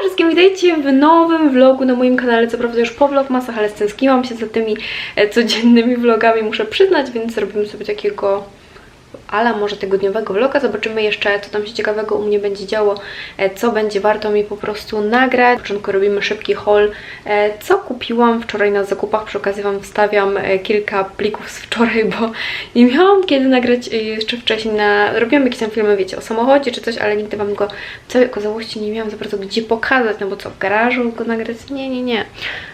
wszystkim, witajcie w nowym vlogu na moim kanale. Co prawda już po vlogmasach, ale stęskiłam się za tymi e, codziennymi vlogami, muszę przyznać, więc zrobimy sobie takiego ale może tygodniowego vloga. Zobaczymy jeszcze, co tam się ciekawego u mnie będzie działo, e, co będzie warto mi po prostu nagrać. Na początku robimy szybki haul, e, co kupiłam wczoraj na zakupach. Przy okazji Wam wstawiam e, kilka plików z wczoraj, bo nie miałam kiedy nagrać jeszcze wcześniej na... Robiłam jakieś tam filmy, wiecie, o samochodzie czy coś, ale nigdy Wam go w całej okazałości nie miałam za bardzo gdzie pokazać, no bo co, w garażu go nagrać? Nie, nie, nie.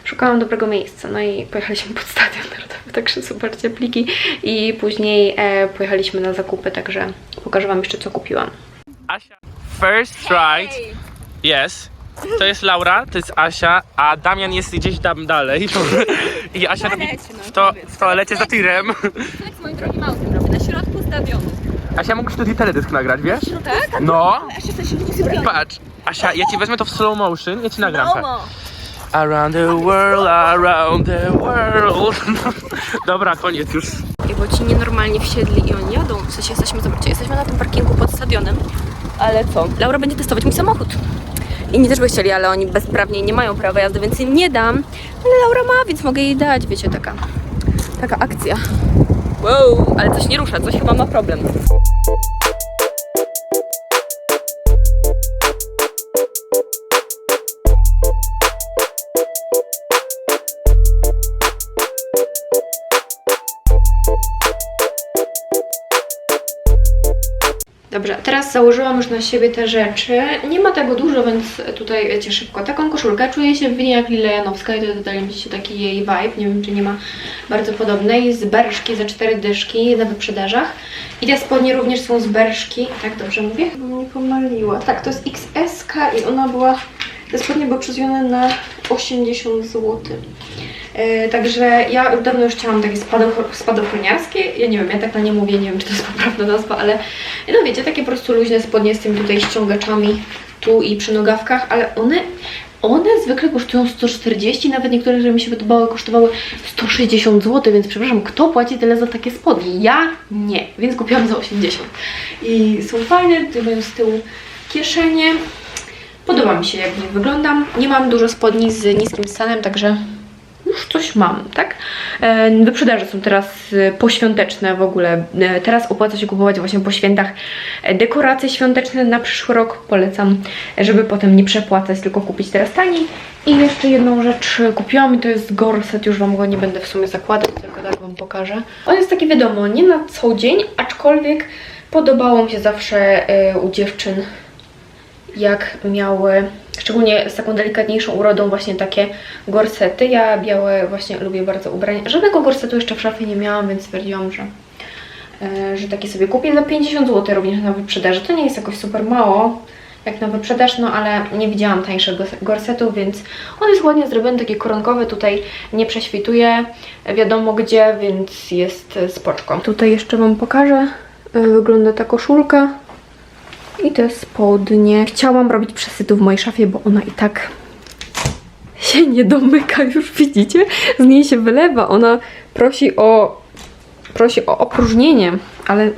Szukałam dobrego miejsca, no i pojechaliśmy pod Stadion Narodowy, także zobaczcie pliki i później e, pojechaliśmy na zakupy, także pokażę Wam jeszcze co kupiłam. Asia. First ride. Yes. To jest Laura, to jest Asia, a Damian jest gdzieś tam dalej. I Asia robi w, to, w toalecie za tirem. Tak z moim drogim autem robię, na środku stadionu. Asia, mógłbyś tutaj teledysk nagrać, wiesz? Tak? No. Patrz. Asia, ja ci wezmę to w slow motion, ja ci nagram. tak. Around the world, around the world. Dobra, koniec już. Bo ci nienormalnie wsiedli i oni jadą. W sensie jesteśmy, zobaczcie, jesteśmy na tym parkingu pod stadionem. Ale co? Laura będzie testować mój samochód. Inni też by chcieli, ale oni bezprawnie nie mają prawa jazdy, więc im nie dam. Ale Laura ma, więc mogę jej dać, wiecie, taka, taka akcja. Wow, ale coś nie rusza, coś chyba ma problem. Dobrze, teraz założyłam już na siebie te rzeczy. Nie ma tego dużo, więc tutaj wiecie szybko. Taką koszulkę czuję się w winie jak Lila Janowska i to totalnie mi się taki jej vibe. Nie wiem, czy nie ma bardzo podobnej. Z berszki za cztery dyszki na wyprzedażach. I te spodnie również są z berszki. Tak dobrze mówię? Chyba mnie pomyliła. Tak, to jest XS i ona była... Te spodnie były przyzwione na 80 zł. E, także ja już dawno już chciałam takie spadoch- spadochroniarskie. Ja nie wiem, ja tak na nie mówię, nie wiem czy to jest poprawna nazwa, ale no wiecie, takie po prostu luźne spodnie z tymi tutaj ściągaczami tu i przy nogawkach, ale one, one zwykle kosztują 140, nawet niektóre, że mi się podobały, kosztowały 160 zł, więc przepraszam, kto płaci tyle za takie spodnie? Ja nie, więc kupiłam za 80. I są fajne, tutaj mają z tyłu kieszenie. Podoba mi się, jak w nich wyglądam. Nie mam dużo spodni z niskim stanem, także już coś mam, tak? E, Wyprzedaże są teraz e, poświąteczne w ogóle. E, Teraz opłaca się kupować właśnie po świętach dekoracje świąteczne na przyszły rok. Polecam, żeby potem nie przepłacać, tylko kupić teraz taniej. I jeszcze jedną rzecz kupiłam i to jest gorset, już Wam go nie będę w sumie zakładać, tylko tak Wam pokażę. On jest taki wiadomo, nie na co dzień, aczkolwiek podobało mi się zawsze u dziewczyn jak miały, szczególnie z taką delikatniejszą urodą, właśnie takie gorsety. Ja białe właśnie lubię bardzo ubrania. Żadnego gorsetu jeszcze w szafie nie miałam, więc stwierdziłam, że, e, że takie sobie kupię za 50 zł również na wyprzedaży. To nie jest jakoś super mało, jak na wyprzedaż, no ale nie widziałam tańszego gorsetu, więc on jest ładnie zrobiony, taki koronkowy, tutaj nie prześwituje wiadomo gdzie, więc jest e, spoczko. Tutaj jeszcze Wam pokażę, E, wygląda ta koszulka. I te spodnie. Chciałam robić przesytu w mojej szafie, bo ona i tak się nie domyka, już widzicie? Z niej się wylewa. Ona prosi o, prosi o opróżnienie, ale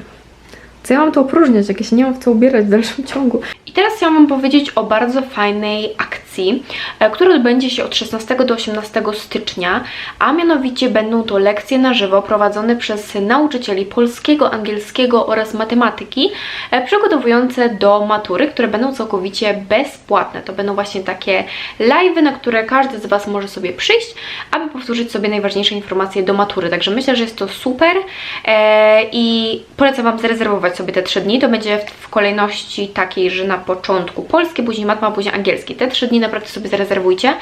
co ja mam to opróżniać, jak ja się nie mam w co ubierać w dalszym ciągu. I teraz chciałam Wam powiedzieć o bardzo fajnej akcji, e, która odbędzie się od 16 do 18 stycznia, a mianowicie będą to lekcje na żywo prowadzone przez nauczycieli polskiego, angielskiego oraz matematyki, e, przygotowujące do matury, które będą całkowicie bezpłatne. To będą właśnie takie live'y, na które każdy z Was może sobie przyjść, aby powtórzyć sobie najważniejsze informacje do matury. Także myślę, że jest to super e, i polecam Wam zarezerwować sobie te trzy dni. To będzie w, kolejności takiej, że na początku polskie, później matma, później angielski. Te trzy dni naprawdę sobie zarezerwujcie.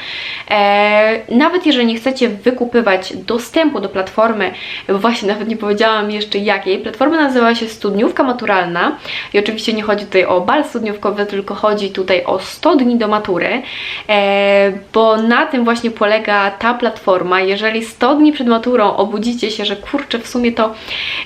E, nawet jeżeli nie chcecie wykupywać dostępu do platformy, bo właśnie nawet nie powiedziałam jeszcze jakiej, platforma nazywa się Studniówka Maturalna i oczywiście nie chodzi tutaj o bal studniówkowy, tylko chodzi tutaj o 100 dni do matury, e, bo na tym właśnie polega ta platforma. Jeżeli 100 dni przed maturą obudzicie się, że kurczę, w sumie to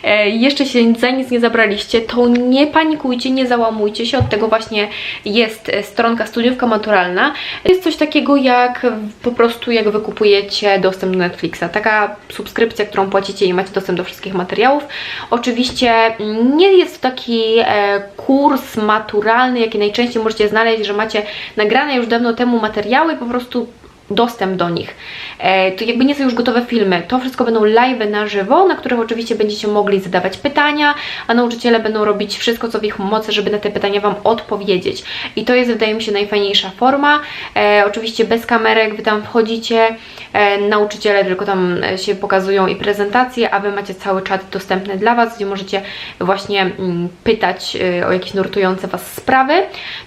e, jeszcze się za nic nie zabraliście, to nie panikujcie, nie załamujcie się, od tego właśnie jest stronka Studniówka Maturalna. Jest coś takiego jak po prostu jak wy kupujecie dostęp do Netflixa. Taka subskrypcja, którą płacicie i macie dostęp do wszystkich materiałów. Oczywiście nie jest to taki e, kurs maturalny, jaki najczęściej możecie znaleźć, że macie nagrane już dawno temu materiały po prostu dostęp do nich. E, to jakby nie są już gotowe filmy. To wszystko będą live na żywo, na których oczywiście będziecie mogli zadawać pytania, a nauczyciele będą robić wszystko, co w ich mocy, żeby na te pytania Wam odpowiedzieć. I to jest, wydaje mi się, najfajniejsza forma. E, oczywiście bez kamerek, Wy tam wchodzicie, e, nauczyciele tylko tam się pokazują i prezentacje, a Wy macie cały czat dostępny dla Was, gdzie możecie właśnie mm, pytać o jakieś nurtujące Was sprawy.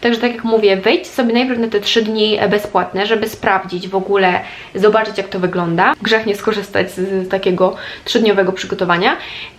Także tak jak mówię, wejdźcie sobie najpierw na te 3 dni bezpłatne, żeby sprawdzić w ogóle, zobaczyć jak to wygląda. Grzech nie skorzystać z, takiego trzydniowego przygotowania.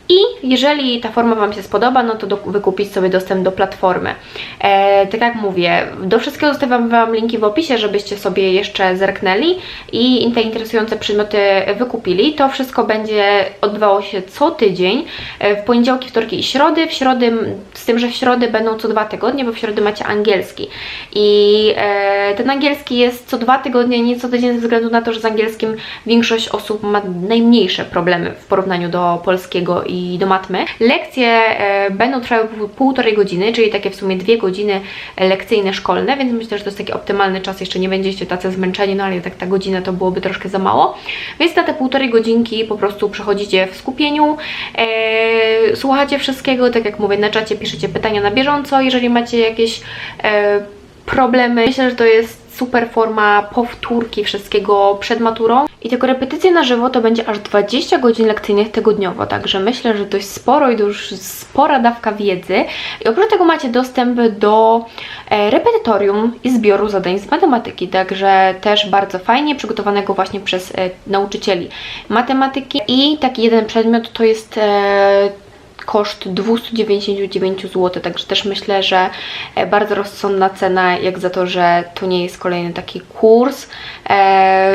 I jeżeli ta forma Wam się spodoba, no to do, wykupić sobie dostęp do platformy. E, tak jak mówię, do wszystkiego zostawiam Wam linki w opisie, żebyście sobie jeszcze zerknęli i te interesujące przedmioty wykupili. To wszystko będzie odbywało się co tydzień, e, w poniedziałki, wtorki i środy. W środy, z tym, że w środy będą co dwa tygodnie, bo w środy macie angielski. I e, ten angielski jest co dwa tygodnie, nie co tydzień, ze względu na to, że z angielskim większość osób ma najmniejsze problemy w porównaniu do polskiego i do matmy. Lekcje e, będą trwały pół- półtorej godziny, czyli takie w sumie dwie godziny lekcyjne, szkolne, więc myślę, że to jest taki optymalny czas. Jeszcze nie będziecie tacy zmęczeni, no ale tak ta godzina to byłoby troszkę za mało. Więc na te półtorej godzinki po prostu przechodzicie w skupieniu, e, słuchacie wszystkiego, tak jak mówię, na czacie piszecie pytania na bieżąco, jeżeli macie jakieś e, problemy. Myślę, że to jest super forma powtórki wszystkiego przed maturą. I te korepetycje na żywo to będzie aż 20 godzin lekcyjnych tygodniowo, także myślę, że dość sporo i już spora dawka wiedzy. I oprócz tego macie dostęp do e, repetytorium i zbioru zadań z matematyki, także też bardzo fajnie przygotowanego właśnie przez e, nauczycieli matematyki. I taki jeden przedmiot to jest e, koszt 299 zł, także też myślę, że e, bardzo rozsądna cena, jak za to, że to nie jest kolejny taki kurs, e,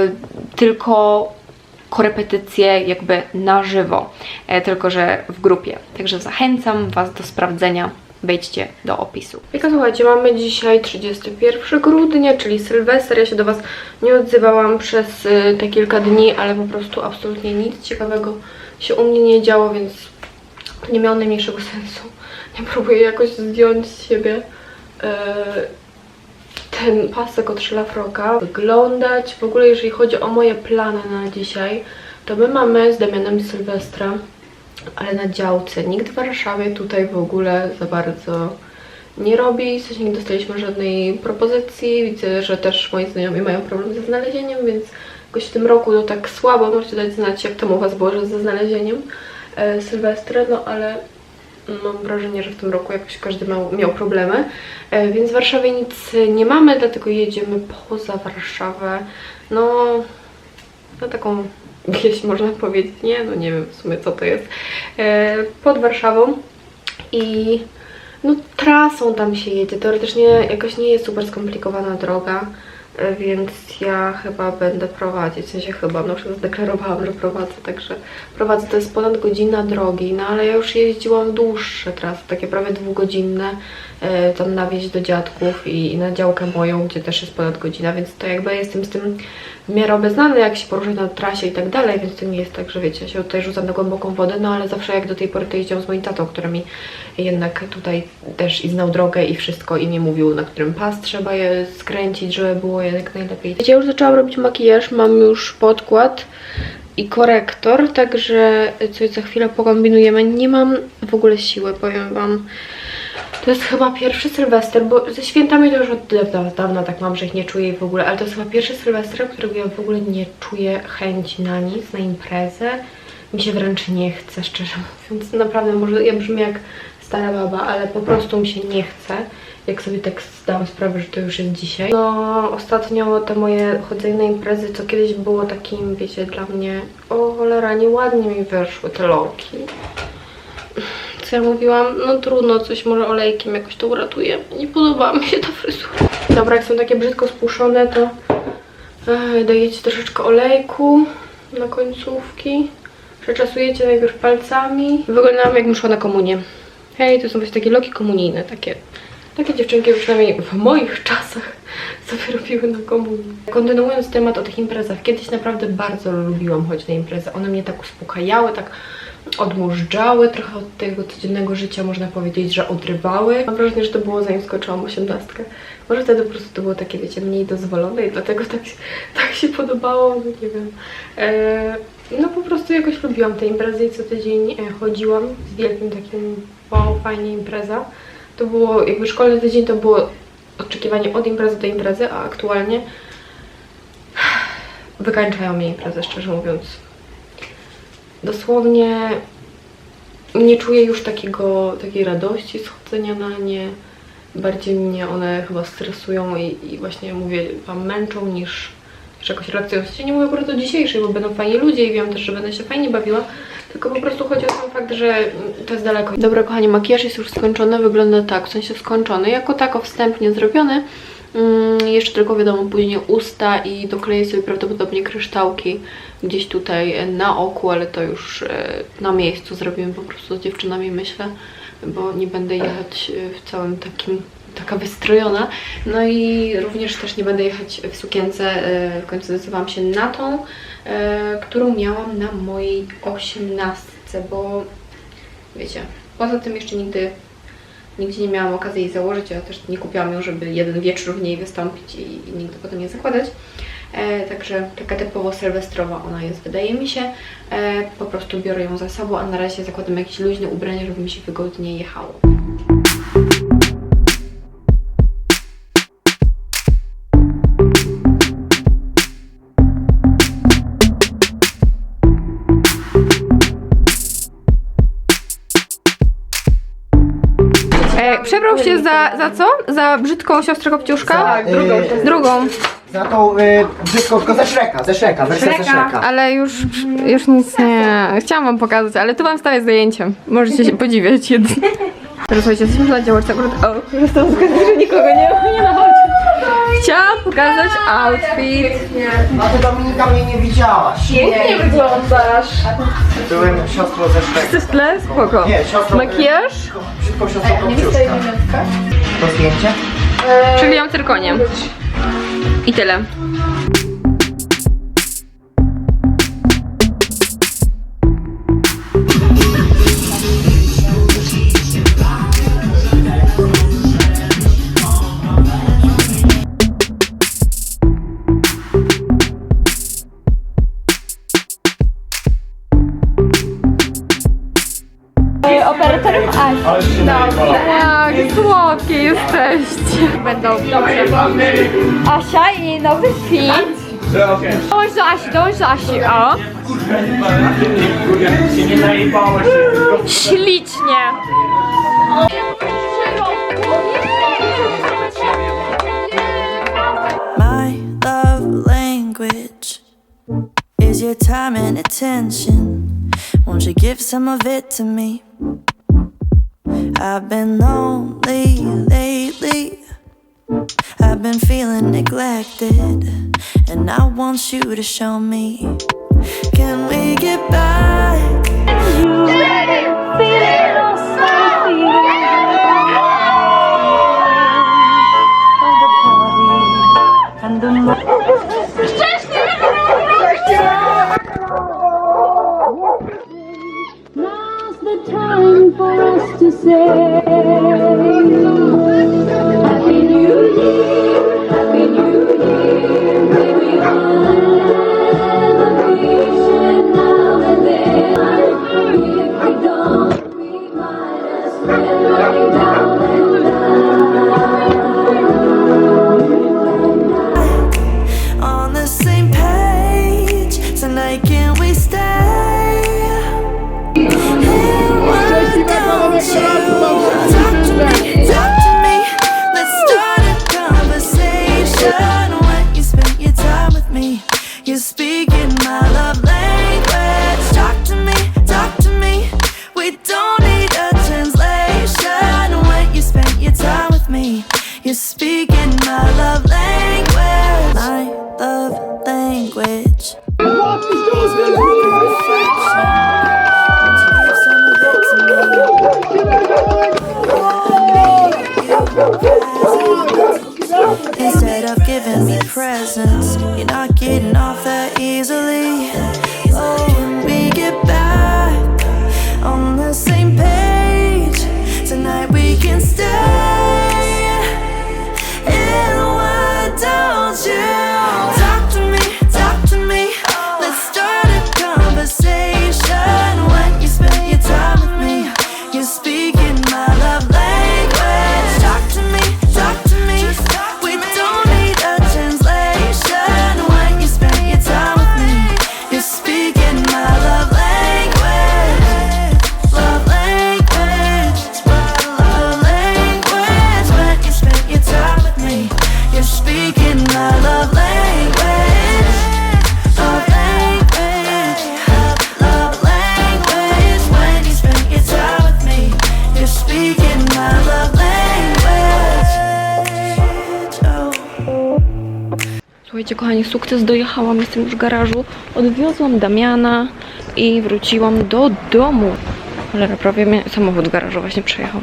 tylko korepetycje jakby na żywo, e, tylko że w grupie. Także zachęcam Was do sprawdzenia. Wejdźcie do opisu. I słuchajcie, mamy dzisiaj 31 grudnia, czyli Sylwester. Ja się do Was nie odzywałam przez y, te kilka dni, ale po prostu absolutnie nic ciekawego się u mnie nie działo, więc nie miało najmniejszego sensu. Nie próbuję jakoś zdjąć z siebie e, ten pasek od szlafroka. Wyglądać. W ogóle jeżeli chodzi o moje plany na dzisiaj, to my mamy z Damianem Sylwestra, ale na działce. Nikt w Warszawie tutaj w ogóle za bardzo nie robi, w sensie nie dostaliśmy żadnej propozycji. Widzę, że też moi znajomi mają problem ze znalezieniem, więc jakoś w tym roku to tak słabo. Możecie dać znać, jak tam u Was było ze znalezieniem Sylwestra, no ale mam wrażenie, że w tym roku jakoś każdy miał, miał problemy. E, więc w Warszawie nic nie mamy, dlatego jedziemy poza Warszawę. No, na taką wieś można powiedzieć, nie? No nie wiem w sumie co to jest. E, pod Warszawą i no trasą tam się jedzie. Teoretycznie jakoś nie jest super skomplikowana droga, e, więc ja chyba będę prowadzić. W sensie chyba, no już zadeklarowałam, że prowadzę, także prowadzę. To jest ponad godzina drogi, no ale ja już jeździłam dłuższe trasy, takie prawie dwugodzinne, e, tam na wieś do dziadków i, i na działkę moją, gdzie też jest ponad godzina, więc to jakby jestem z tym w miarę obeznany, jak się poruszać na trasie i tak dalej, więc to nie jest tak, że wiecie, się tutaj rzucam na głęboką wodę, no ale zawsze jak do tej pory to jeździłam z moim tatą, który mi jednak tutaj też i znał drogę i wszystko i mi mówił, na którym pas trzeba je skręcić, żeby było jak najlepiej. Ja już zaczęłam robić makijaż, mam już podkład i korektor, także coś za chwilę pokombinujemy. Nie mam w ogóle siły, powiem Wam. To jest chyba pierwszy Sylwester, bo ze świętami to już od dawna, dawna tak mam, że ich nie czuję w ogóle, ale to jest chyba pierwszy Sylwester, którego ja w ogóle nie czuję chęci na nic, na imprezę. Mi się wręcz nie chce, szczerze mówiąc. Naprawdę, może ja brzmię jak stara baba, ale po prostu mi się nie chce. Jak sobie tak zdałam sprawę, że to już jest dzisiaj. No, ostatnio te moje chodzenie na imprezy, co kiedyś było takim, wiecie, dla mnie, o cholera, nieładnie mi weszły te loki ja mówiłam, no trudno, coś może olejkiem jakoś to uratuje. Nie podoba mi się ta fryzura. Dobra, jak są takie brzydko spuszczone, to e, dajecie troszeczkę olejku na końcówki. Przeczasujecie najpierw palcami. Wyglądam jakbym szła na komunię. Hej, to są właśnie takie loki komunijne, takie Takie dziewczynki przynajmniej w moich czasach sobie robiły na komunii. Kontynuując temat o tych imprezach, kiedyś naprawdę bardzo lubiłam chodzić na imprezy. One mnie tak uspokajały, tak odmóżdżały trochę od tego codziennego życia, można powiedzieć, że odrywały. Mam wrażenie, że to było zanim skończyłam osiemnastkę. Może wtedy po prostu to było takie, wiecie, mniej dozwolone i dlatego tak, tak się podobało, nie wiem. E, no po prostu jakoś lubiłam te imprezy i co tydzień e, chodziłam z wielkim takim wow, fajnie impreza. To było, jakby szkolny tydzień to było oczekiwanie od imprezy do imprezy, a aktualnie wykańczają mnie imprezy, szczerze mówiąc. Dosłownie nie czuję już takiego, takiej radości z chodzenia na nie. Bardziej mnie one chyba stresują i, i właśnie mówię, wam męczą niż, niż jakoś sensie nie mówię akurat o dzisiejszej, bo będą fajni ludzie i wiem też, że będę się fajnie bawiła. Tylko po prostu chodzi o sam fakt, że to jest daleko. Dobra, kochani, makijaż jest już skończony, wygląda tak, w sensie skończony, jako tako wstępnie zrobiony. Mm, jeszcze tylko wiadomo, później usta i dokleję sobie prawdopodobnie kryształki gdzieś tutaj na oku, ale to już e, na miejscu zrobimy po prostu z dziewczynami, myślę, bo nie będę jechać e, w całym takim taka wystrojona. No i również też nie będę jechać w sukience. e, W końcu zdecydowałam się na tą, którą miałam na mojej osiemnastce, bo wiecie, poza tym jeszcze nigdy nigdzie nie miałam okazji jej założyć, ja też nie kupiłam ją, żeby jeden wieczór w niej wystąpić i, i nigdy potem nie zakładać. E, także taka typowo sylwestrowa ona jest, wydaje mi się. E, po prostu biorę ją za sobą, a na razie zakładam jakieś luźne ubranie, żeby mi się wygodnie jechało. E, przebrał się za, za co? Za brzydką siostrę Kopciuszka? Tak, drugą. Drugą. Za tą y, brzydką, tylko ze Shreka, ze Shreka, wersja ze Shreka. Ale już, już nic nie... Chciałam wam pokazać, ale tu wam stawię zdjęcie. Możecie się podziwiać jedynie. Teraz słuchajcie, jesteśmy na działeczce akurat... O, to okazji, że nikogo nie ma, nie nachodzi. Chciałam pokazać outfit. A ty Dominika mnie nie widziałaś. Pięknie wyglądasz. Byłem siostrą ze Shreka. Chcesz tle? Spoko. Nie, siostrą... Makijaż? Brzydką siostrą Kopciuszka. To zdjęcie? Przewijam cyrkoniem. I tyle. Nowy fit. Dołącz do do. Ślicznie. My love language is your time and attention. Won't you give some of it to me? I've been lonely lately. I've been feeling neglected, and I want you to show me. Can we get back? Now's switch. Watch Instead of giving me presents, you're not getting off that easily. Oh, can we get back on the same page? Tonight we can stay. Słuchajcie, kochani, sukces dojechałam, jestem już w garażu. Odwiozłam Damiana i wróciłam do domu. Ale prawie mnie samochód w garażu właśnie przejechał.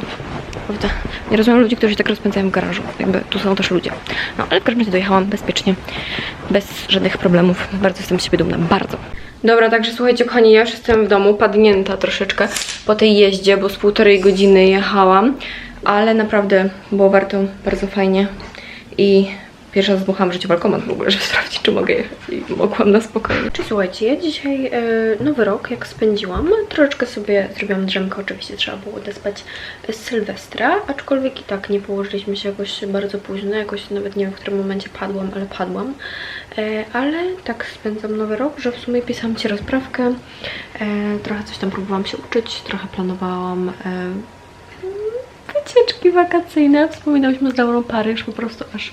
Prawda? Nie rozumiem ludzi, którzy się tak rozpędzają w garażu. Jakby tu są też ludzie. No ale w każdym razie dojechałam bezpiecznie, bez żadnych problemów. Bardzo jestem z siebie dumna, bardzo. Dobra, także słuchajcie, kochani, ja już jestem w domu, padnięta troszeczkę po tej jeździe, bo z półtorej godziny jechałam, ale naprawdę było warto, bardzo fajnie i Pierwszy raz dmuchałam w życiu w ogóle, żeby sprawdzić, czy mogę jechać i mogłam na spokojnie. Czy słuchajcie, ja dzisiaj e, nowy rok, jak spędziłam, troszeczkę sobie zrobiłam drzemkę, oczywiście trzeba było odespać z Sylwestra, aczkolwiek i tak nie położyliśmy się jakoś bardzo późno, jakoś nawet nie wiem, w którym momencie padłam, ale padłam. E, ale tak spędzam nowy rok, że w sumie pisałam Ci rozprawkę, e, trochę coś tam próbowałam się uczyć, trochę planowałam... E, wycieczki wakacyjne. Wspominałyśmy z Laurą Paryż, po prostu aż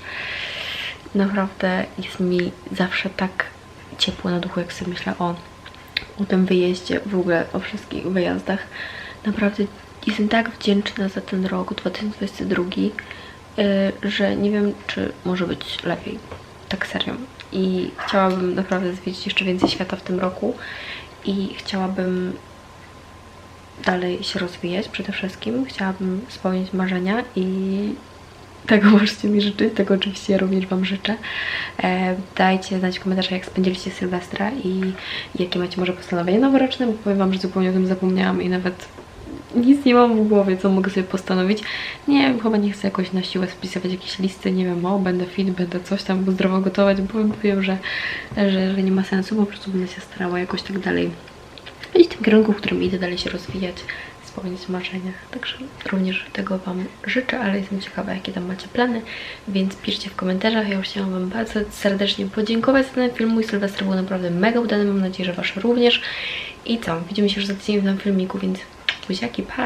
naprawdę jest mi zawsze tak ciepło na duchu, jak sobie myślę o, o tym wyjeździe, w ogóle o wszystkich wyjazdach. Naprawdę jestem tak wdzięczna za ten rok 2022, yy, że nie wiem, czy może być lepiej. Tak serio. I chciałabym naprawdę zwiedzić jeszcze więcej świata w tym roku i chciałabym dalej się rozwijać przede wszystkim. Chciałabym spełnić marzenia i tego możecie mi życzyć, tego oczywiście ja również Wam życzę. E, dajcie znać w komentarzach, jak spędziliście Sylwestra i jakie macie może postanowienia noworoczne, bo powiem Wam, że zupełnie o tym zapomniałam i nawet nic nie mam w głowie, co mogę sobie postanowić. Nie wiem, chyba nie chcę jakoś na siłę spisywać jakieś listy, nie wiem, o, będę fit, będę coś tam zdrowo gotować, bo wiem, że, że, że nie ma sensu, po prostu będę się starała jakoś tak dalej iść w tym kierunku, w którym idę dalej się rozwijać, spełnić marzenia. Także również tego Wam życzę, ale jestem ciekawa, jakie tam macie plany, więc piszcie w komentarzach. Ja już chciałam Wam bardzo serdecznie podziękować za ten film. Mój Sylwester był naprawdę mega udany, mam nadzieję, że Wasze również. I co? Widzimy się już za tydzień w nowym filmiku, więc buziaki, pa!